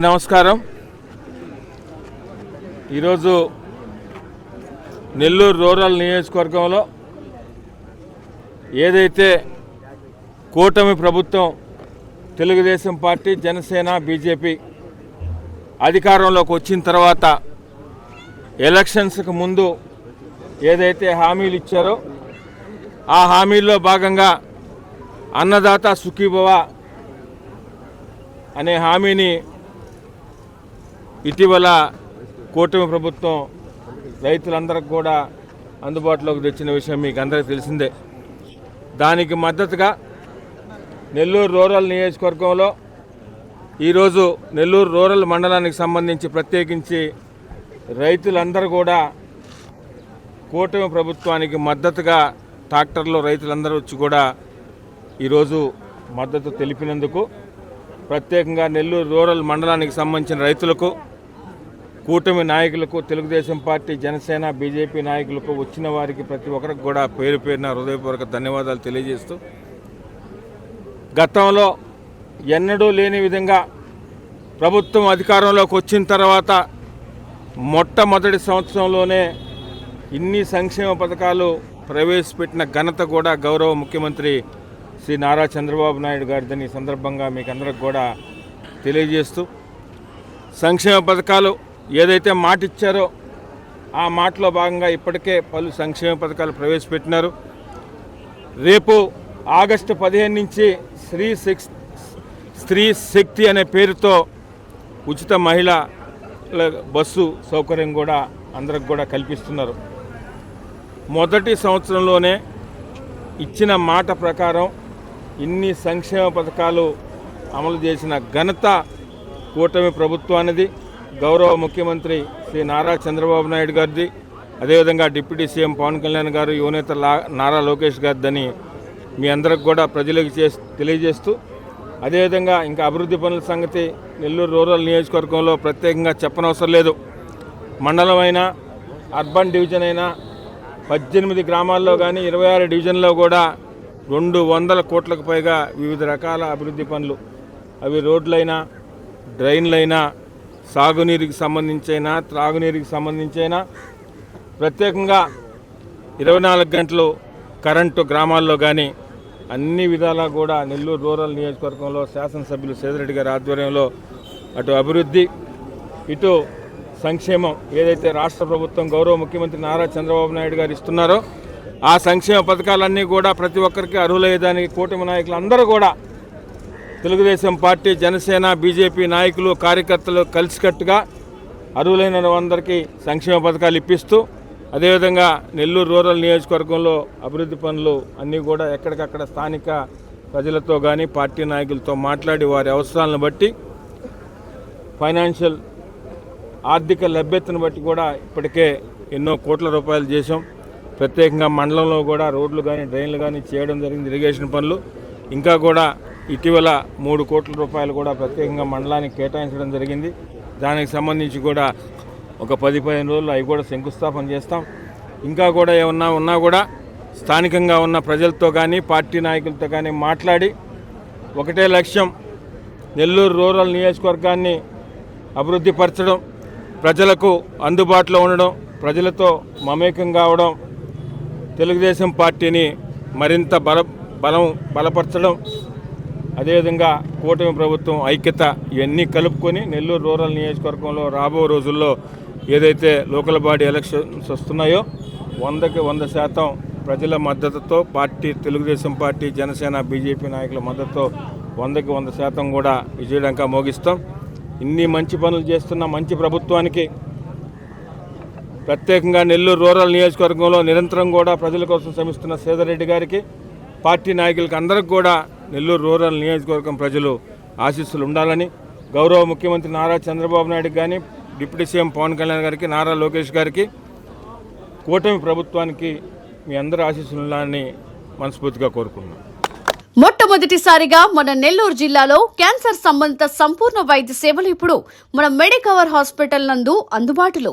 నమస్కారం. ఈరోజు నెల్లూరు రూరల్ నియోజకవర్గంలో ఏదైతే కూటమి ప్రభుత్వం తెలుగుదేశం పార్టీ జనసేన బీజేపీ అధికారంలోకి వచ్చిన తర్వాత ఎలక్షన్స్కి ముందు ఏదైతే హామీలు ఇచ్చారో ఆ హామీల్లో భాగంగా అన్నదాత సుఖీభవ అనే హామీని ఇటీవల కూటమి ప్రభుత్వం రైతులందరికి కూడా అందుబాటులోకి తెచ్చిన విషయం మీకు అందరికీ తెలిసిందే. దానికి మద్దతుగా నెల్లూరు రూరల్ నియోజకవర్గంలో ఈరోజు నెల్లూరు రూరల్ మండలానికి సంబంధించి ప్రత్యేకించి రైతులందరూ కూడా కూటమి ప్రభుత్వానికి మద్దతుగా ట్రాక్టర్లో రైతులందరూ వచ్చి కూడా ఈరోజు మద్దతు తెలిపినందుకు ప్రత్యేకంగా నెల్లూరు రూరల్ మండలానికి సంబంధించిన రైతులకు కూటమి నాయకులకు తెలుగుదేశం పార్టీ జనసేన బీజేపీ నాయకులకు వచ్చిన వారికి ప్రతి ఒక్కరికి కూడా పేరు పేరున హృదయపూర్వక ధన్యవాదాలు తెలియజేస్తూ గతంలో ఎన్నడూ లేని విధంగా ప్రభుత్వం అధికారంలోకి వచ్చిన తర్వాత మొట్టమొదటి సంవత్సరంలోనే ఇన్ని సంక్షేమ పథకాలు ప్రవేశపెట్టిన ఘనత కూడా గౌరవ ముఖ్యమంత్రి శ్రీ నారా చంద్రబాబు నాయుడు గారిదని ఈ సందర్భంగా మీకు అందరికి కూడా తెలియజేస్తూ సంక్షేమ పథకాలు ఏదైతే మాట ఇచ్చారో ఆ మాటలో భాగంగా ఇప్పటికే పలు సంక్షేమ పథకాలు ప్రవేశపెట్టినారు. రేపు ఆగస్టు పదిహేను నుంచి స్త్రీ శక్తి స్త్రీ శక్తి అనే పేరుతో ఉచిత మహిళ బస్సు సౌకర్యం కూడా అందరికి కూడా కల్పిస్తున్నారు. మొదటి సంవత్సరంలోనే ఇచ్చిన మాట ప్రకారం ఇన్ని సంక్షేమ పథకాలు అమలు చేసిన ఘనత కూటమి ప్రభుత్వానిది. గౌరవ ముఖ్యమంత్రి శ్రీ నారా చంద్రబాబు నాయుడు గారిది. అదేవిధంగా డిప్యూటీ సీఎం పవన్ కళ్యాణ్ గారు యువనేత లా నారా లోకేష్ గారిదని మీ అందరికి కూడా ప్రజలకు చే తెలియజేస్తూ అదేవిధంగా ఇంకా అభివృద్ధి పనుల సంగతి నెల్లూరు రూరల్ నియోజకవర్గంలో ప్రత్యేకంగా చెప్పనవసరం లేదు. మండలం అయినా అర్బన్ డివిజన్ అయినా పద్దెనిమిది గ్రామాల్లో కానీ ఇరవై ఆరు డివిజన్లో కూడా రెండు వందల కోట్లకు పైగా వివిధ రకాల అభివృద్ధి పనులు. అవి రోడ్లైనా డ్రైన్లైనా సాగునీరుకి సంబంధించైనా త్రాగునీరుకి సంబంధించైనా. ప్రత్యేకంగా ఇరవై నాలుగు గంటలు కరెంటు గ్రామాల్లో కానీ అన్ని విధాలా కూడా నెల్లూరు రూరల్ నియోజకవర్గంలో శాసనసభ్యులు సేదరెడ్డి గారి ఆధ్వర్యంలో అటు అభివృద్ధి ఇటు సంక్షేమం ఏదైతే రాష్ట్ర ప్రభుత్వం గౌరవ ముఖ్యమంత్రి నారా చంద్రబాబు నాయుడు గారు ఇస్తున్నారో ఆ సంక్షేమ పథకాలన్నీ కూడా ప్రతి ఒక్కరికి అర్హులయ్యేదానికి కూటమి నాయకులు అందరూ కూడా తెలుగుదేశం పార్టీ జనసేన బీజేపీ నాయకులు కార్యకర్తలు కలిసికట్టుగా అర్హులైన అందరికీ సంక్షేమ పథకాలు ఇప్పిస్తూ అదేవిధంగా నెల్లూరు రూరల్ నియోజకవర్గంలో అభివృద్ధి పనులు అన్నీ కూడా ఎక్కడికక్కడ స్థానిక ప్రజలతో కానీ పార్టీ నాయకులతో మాట్లాడి వారి అవసరాలను బట్టి ఫైనాన్షియల్ ఆర్థిక లభ్యతను బట్టి కూడా ఇప్పటికే ఎన్నో కోట్ల రూపాయలు చేసాం ప్రత్యేకంగా మండలంలో కూడా రోడ్లు కానీ డ్రైన్లు కానీ చేయడం జరిగింది ఇరిగేషన్ పనులు. ఇంకా కూడా ఇటీవల మూడు కోట్ల రూపాయలు కూడా ప్రత్యేకంగా మండలానికి కేటాయించడం జరిగింది. దానికి సంబంధించి కూడా ఒక పది పదిహేను రోజులు అవి కూడా శంకుస్థాపన చేస్తాం. ఇంకా కూడా ఏమన్నా ఉన్నా కూడా స్థానికంగా ఉన్న ప్రజలతో కానీ పార్టీ నాయకులతో కానీ మాట్లాడి ఒకటే లక్ష్యం నెల్లూరు రూరల్ నియోజకవర్గాన్ని అభివృద్ధి పరచడం ప్రజలకు అందుబాటులో ఉండడం ప్రజలతో మమేకం కావడం తెలుగుదేశం పార్టీని మరింత బల బలం బలపరచడం అదేవిధంగా కూటమి ప్రభుత్వం ఐక్యత ఇవన్నీ కలుపుకొని నెల్లూరు రూరల్ నియోజకవర్గంలో రాబో రోజుల్లో ఏదైతే లోకల్ బాడీ ఎలక్షన్స్ వస్తున్నాయో వందకి వంద శాతం ప్రజల మద్దతుతో party Telugu Desam party Janasena BJP నాయకుల మద్దతుతో వందకి వంద శాతం కూడా విజయడంకా మోగిస్తాం. ఇన్ని మంచి పనులు చేస్తున్న మంచి ప్రభుత్వానికి ప్రత్యేకంగా నెల్లూరు రూరల్ నియోజకవర్గంలో నిరంతరం కూడా ప్రజల కోసం శ్రమిస్తున్న సేదరెడ్డి గారికి పార్టీ నాయకులకు అందరికి కూడా నెల్లూరు రూరల్ నియోజకవర్గం ప్రజలు ఆశీస్సులు ఉండాలని గౌరవ ముఖ్యమంత్రి నారా చంద్రబాబు నాయుడు కానీ డిప్యూటీ సీఎం పవన్ కళ్యాణ్ గారికి నారా లోకేష్ గారికి కూటమి ప్రభుత్వానికి మీ అందరి ఆశీస్సులు ఉండాలని మనస్ఫూర్తిగా కోరుకున్నాను మొట్టమొదటిసారిగా మన నెల్లూరు జిల్లాలో క్యాన్సర్ సంబంధిత సంపూర్ణ వైద్య సేవలు ఇప్పుడు మన మెడికవర్ హాస్పిటల్ నందు అందుబాటులో.